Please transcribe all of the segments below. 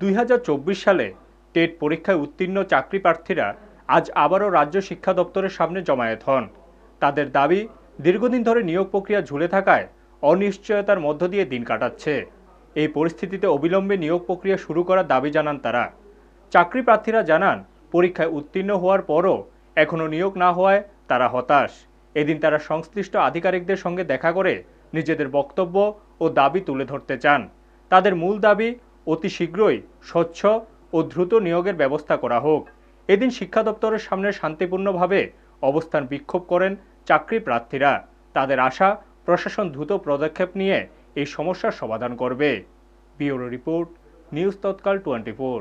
দুই হাজার চব্বিশ সালে টেট পরীক্ষায় উত্তীর্ণ চাকরি প্রার্থীরা আজ আবারও রাজ্য শিক্ষা দপ্তরের সামনে জমায়েত হন। তাদের দাবি, দীর্ঘদিন ধরে নিয়োগ প্রক্রিয়া ঝুলে থাকায় অনিশ্চয়তার মধ্য দিয়ে দিন কাটাচ্ছে। এই পরিস্থিতিতে অবিলম্বে নিয়োগ প্রক্রিয়া শুরু করার দাবি জানান তারা। চাকরি প্রার্থীরা জানান, পরীক্ষায় উত্তীর্ণ হওয়ার পরও এখনও নিয়োগ না হওয়ায় তারা হতাশ। এদিন তারা সংশ্লিষ্ট আধিকারিকদের সঙ্গে দেখা করে নিজেদের বক্তব্য ও দাবি তুলে ধরতে চান। তাদের মূল দাবি অতি শীঘ্রই স্বচ্ছ ও দ্রুত নিয়োগের ব্যবস্থা করা হোক। এদিন শিক্ষা দপ্তরের সামনে শান্তিপূর্ণভাবে অবস্থান বিক্ষোভ করেন চাকরি প্রার্থীরা। তাদের আশা প্রশাসন দ্রুত পদক্ষেপ নিয়ে এই সমস্যার সমাধান করবে। Bureau report news Tatkal twenty four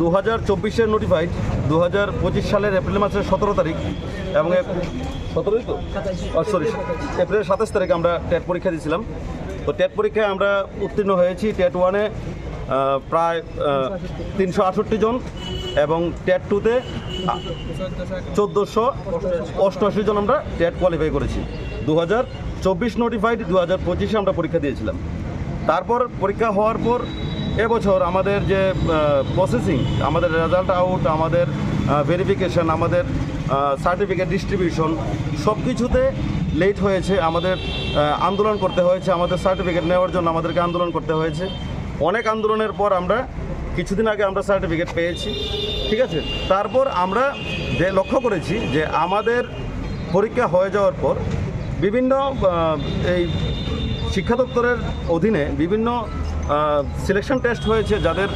দু হাজার চব্বিশের নোটিফাইড দু হাজার পঁচিশ সালের এপ্রিল মাসের সতেরো তারিখ এবং সতেরোই তো? সরি এপ্রিলের সাতাশ তারিখ আমরা টেট পরীক্ষা দিয়েছিলাম। তো টেট পরীক্ষায় আমরা উত্তীর্ণ হয়েছি টেট ওয়ানে প্রায় তিনশো আটষট্টি জন এবং টেট টুতে চোদ্দোশো অষ্টআশি জন আমরা টেট কোয়ালিফাই করেছি। দু হাজার চব্বিশ নোটিফাইড দু হাজার পঁচিশে আমরা পরীক্ষা দিয়েছিলাম। তারপর পরীক্ষা হওয়ার পর এবছর আমাদের যে প্রসেসিং আমাদের রেজাল্ট আউট আমাদের ভেরিফিকেশন আমাদের সার্টিফিকেট ডিস্ট্রিবিউশন সব কিছুতে লেট হয়েছে, আমাদের আন্দোলন করতে হয়েছে, আমাদের সার্টিফিকেট নেওয়ার জন্য আমাদেরকে আন্দোলন করতে হয়েছে। অনেক আন্দোলনের পর আমরা কিছুদিন আগে আমরা সার্টিফিকেট পেয়েছি, ঠিক আছে? তারপর আমরা যে লক্ষ্য করেছি যে আমাদের পরীক্ষা হয়ে যাওয়ার পর বিভিন্ন এই শিক্ষা দপ্তরের অধীনে বিভিন্ন সিলেকশন টেস্ট হয়েছে, যাদের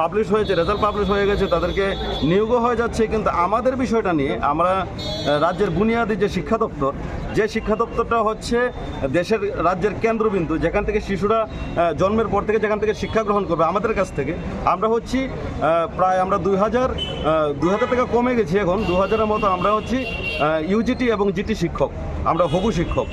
পাবলিশ হয়েছে রেজাল্ট পাবলিশ হয়ে গেছে, তাদেরকে নিয়োগও হয়ে যাচ্ছে। কিন্তু আমাদের বিষয়টা নিয়ে আমরা রাজ্যের বুনিয়াদী যে শিক্ষা দপ্তর, যে শিক্ষা দপ্তরটা হচ্ছে দেশের রাজ্যের কেন্দ্রবিন্দু, যেখান থেকে শিশুরা জন্মের পর থেকে যেখান থেকে শিক্ষা গ্রহণ করবে, আমাদের কাছ থেকে, আমরা হচ্ছি প্রায় আমরা দুই হাজার দুই হাজার টাকা কমে গেছি এখন দু হাজারের মতো আমরা হচ্ছি ইউজিটি এবং জিটি শিক্ষক, আমরা হবু শিক্ষক।